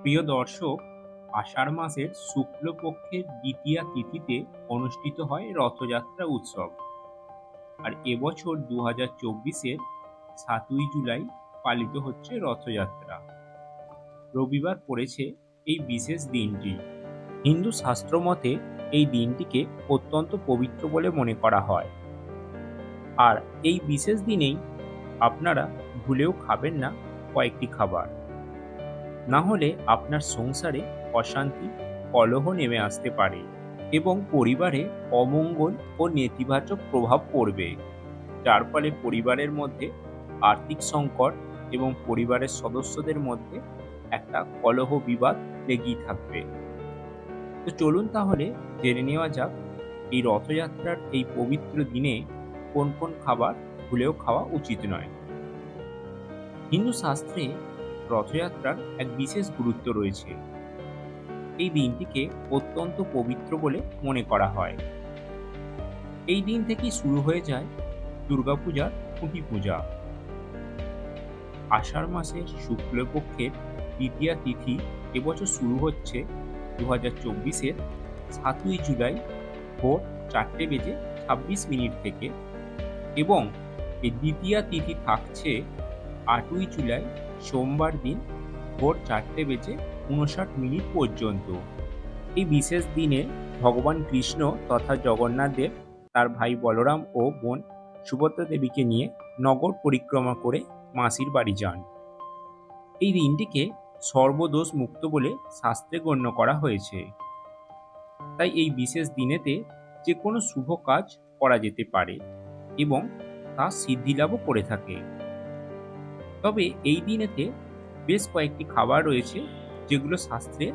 প্রিয় দর্শক, আষাঢ় মাসের শুক্লপক্ষের দ্বিতীয়া তিথিতে অনুষ্ঠিত হয় রথযাত্রা উৎসব। আর এবছর দু হাজার চব্বিশের সাতই জুলাই পালিত হচ্ছে রথযাত্রা। রবিবার পড়েছে এই বিশেষ দিনটি। হিন্দু শাস্ত্র মতে এই দিনটিকে অত্যন্ত পবিত্র বলে মনে করা হয়। আর এই বিশেষ দিনেই আপনারা ভুলেও খাবেন না কয়েকটি খাবার। না হলে আপনার সংসারে অশান্তি, কলহ নেমে আসতে পারে এবং পরিবারে অমঙ্গল ও নেতিবাচক প্রভাব পড়বে। যার ফলে পরিবারের মধ্যে আর্থিক সংকট এবং পরিবারের সদস্যদের মধ্যে একটা কলহ বিবাদ লেগেই থাকবে। তো চলুন তাহলে জেনে নেওয়া যাক, এই রথযাত্রার এই পবিত্র দিনে কোন কোন খাবার ভুলেও খাওয়া উচিত নয়। হিন্দু শাস্ত্রে রথযাত্রার এক বিশেষ গুরুত্ব রয়েছে। এই দিনটিকে অত্যন্ত পবিত্র বলে মনে করা হয়। এই দিন থেকেই শুরু হয়ে যায় দুর্গাপূজার খুঁটি পূজা আষাঢ় মাসের শুক্লপক্ষের তৃতীয়া তিথি এবছর শুরু হচ্ছে দু হাজার চব্বিশের সাতই জুলাই ভোর চারটে বেজে ছাব্বিশ মিনিট থেকে এবং এই দ্বিতীয়া তিথি থাকছে আটই জুলাই সোমবার দিন ভোর চারটে বেজে উনষাট মিনিট পর্যন্ত। এই বিশেষ দিনে ভগবান কৃষ্ণ তথা জগন্নাথ দেব, তার ভাই বলরাম ও বোন সুভদ্রা দেবীকে নিয়ে নগর পরিক্রমা করে মাসির বাড়ি যান। এই দিনটিকে সর্বদোষ মুক্ত বলে শাস্ত্রে গণ্য করা হয়েছে। তাই এই বিশেষ দিনেতে যে কোনো শুভ কাজ করা যেতে পারে এবং তা সিদ্ধিলাভও করে থাকে। তবে এই দিনেতে বেশ কয়েকটি খাবার রয়েছে, যেগুলো শাস্ত্রে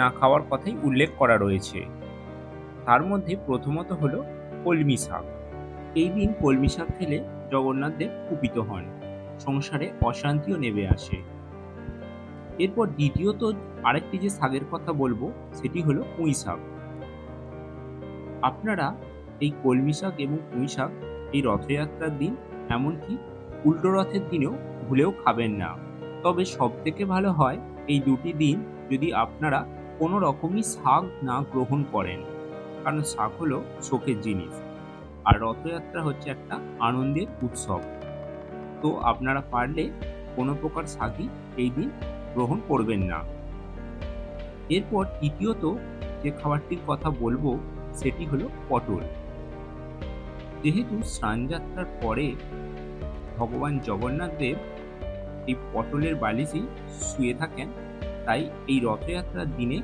না খাওয়ার কথাই উল্লেখ করা রয়েছে। তার মধ্যে প্রথমত হলো কলমি শাক। এই দিন কলমি শাক খেলে জগন্নাথ দেব কুপিত হন, সংসারে অশান্তিও নেমে আসে। এরপর দ্বিতীয়ত আরেকটি যে শাকের কথা বলব, সেটি হলো পুঁই শাক। আপনারা এই কলমি শাক এবং পুঁই শাক এই রথযাত্রার দিন, এমনকি উল্টো রথের দিনেও ভুলেও খাবেন না। তবে সব থেকে ভালো হয়, এই দুটি দিন যদি আপনারা কোনো রকমই শাক না গ্রহণ করেন। কারণ শাক হলো শোকের জিনিস। আর রথযাত্রা হচ্ছে একটা আনন্দের উৎসব। তো আপনারা পারলে কোনো প্রকার শাকই এই দিন গ্রহণ করবেন না। এরপর তৃতীয়ত যে খাবারটির কথা বলব, সেটি হলো পটল। যেহেতু স্নানযাত্রার পরে ভগবান জগন্নাথ দেব এই পটলের বালিশেই শুয়ে থাকেন। তাই এই রথযাত্রার দিনে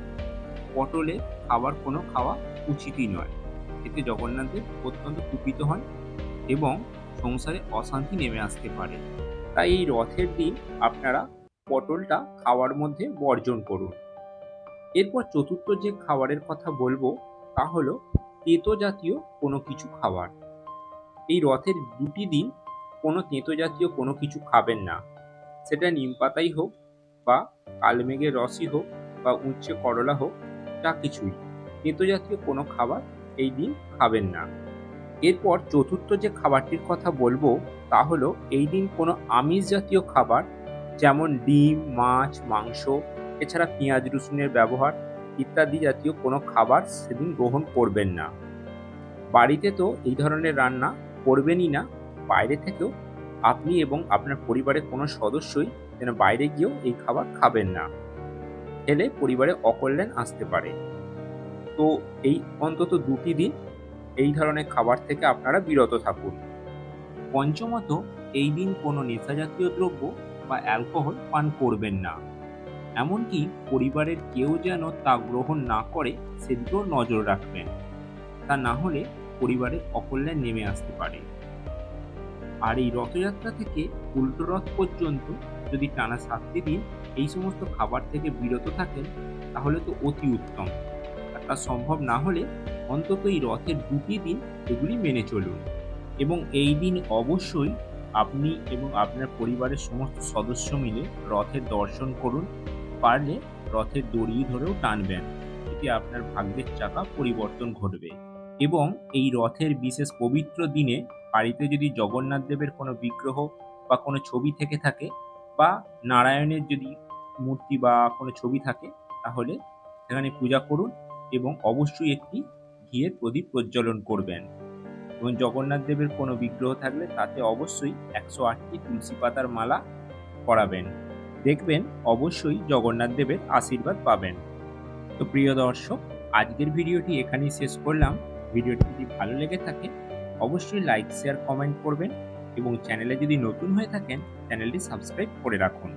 পটলে খাবার কোনো খাওয়া উচিতই নয়। এতে জগন্নাথ দেব অত্যন্ত কুপিত হন এবং সংসারে অশান্তি নেমে আসতে পারে। তাই এই রথের দিন আপনারা পটলটা খাওয়ার মধ্যে বর্জন করুন। এরপর চতুর্থ যে খাবারের কথা বলব, তা হলো তেতো জাতীয় কোনো কিছু খাবার। এই রথের দুটি দিন কোনো তেঁতো জাতীয় কোনো কিছু খাবেন না। সেটা নিম পাতাই হোক বা কালমেঘের রসই হোক বা উচ্ছে করলা হোক তা কিছুই। তেঁতো জাতীয় কোনো খাবার এই দিন খাবেন না। এরপর চতুর্থ যে খাবারটির কথা বলব, তা হলো এই দিন কোনো আমিষ জাতীয় খাবার, যেমন ডিম, মাছ, মাংস, এছাড়া পেঁয়াজ রসুনের ব্যবহার ইত্যাদি জাতীয় কোনো খাবার সেদিন গ্রহণ করবেন না। বাড়িতে তো এই ধরনের রান্না করবেনই না, বাইরে থেকেও আপনি এবং আপনার পরিবারের কোনো সদস্যই যেন বাইরে গিয়েও এই খাবার খাবেন না। খেলে পরিবারে অকল্যাণ আসতে পারে। তো এই অন্তত দুটি দিন এই ধরনের খাবার থেকে আপনারা বিরত থাকুন। পঞ্চমত, এই দিন কোনো নেশাজাতীয় দ্রব্য বা অ্যালকোহল পান করবেন না। এমনকি পরিবারের কেউ যেন তা গ্রহণ না করে সেদিকেও নজর রাখবেন। তা না হলে পরিবারের অকল্যাণ নেমে আসতে পারে। আর এই রথযাত্রা থেকে উল্টো রথ পর্যন্ত যদি টানা সাতটি দিন এই সমস্ত খাবার থেকে বিরত থাকেন, তাহলে তো অতি উত্তম। আর তা সম্ভব না হলে অন্তত এই রথের দুটি দিন এগুলি মেনে চলুন। এবং এই দিন অবশ্যই আপনি এবং আপনার পরিবারের সমস্ত সদস্য মিলে রথের দর্শন করুন। পারলে রথের দড়ি ধরেও টানবেন। এতে আপনার ভাগ্যের চাকা পরিবর্তন ঘটবে। এবং এই রথের বিশেষ পবিত্র দিনে বাড়িতে যদি জগন্নাথ দেবের কোনো বিগ্রহ বা কোনো ছবি থেকে থাকে বা নারায়ণের যদি মূর্তি বা কোনো ছবি থাকে, তাহলে সেখানে পূজা করুন এবং অবশ্যই একটি ঘিয়ের প্রদীপ প্রজ্বলন করবেন। এবং জগন্নাথ দেবের কোনো বিগ্রহ থাকলে তাতে অবশ্যই একশো আটটি তুলসী পাতার মালা করাবেন দেখবেন অবশ্যই জগন্নাথ দেবের আশীর্বাদ পাবেন। তো প্রিয় দর্শক, আজকের ভিডিওটি এখানেই শেষ করলাম। ভিডিওটি যদি ভালো লেগে থাকে অবশ্যই লাইক শেয়ার কমেন্ট করবেন এবং চ্যানেলে যদি নতুন হয়ে থাকেন চ্যানেলটি সাবস্ক্রাইব করে রাখুন।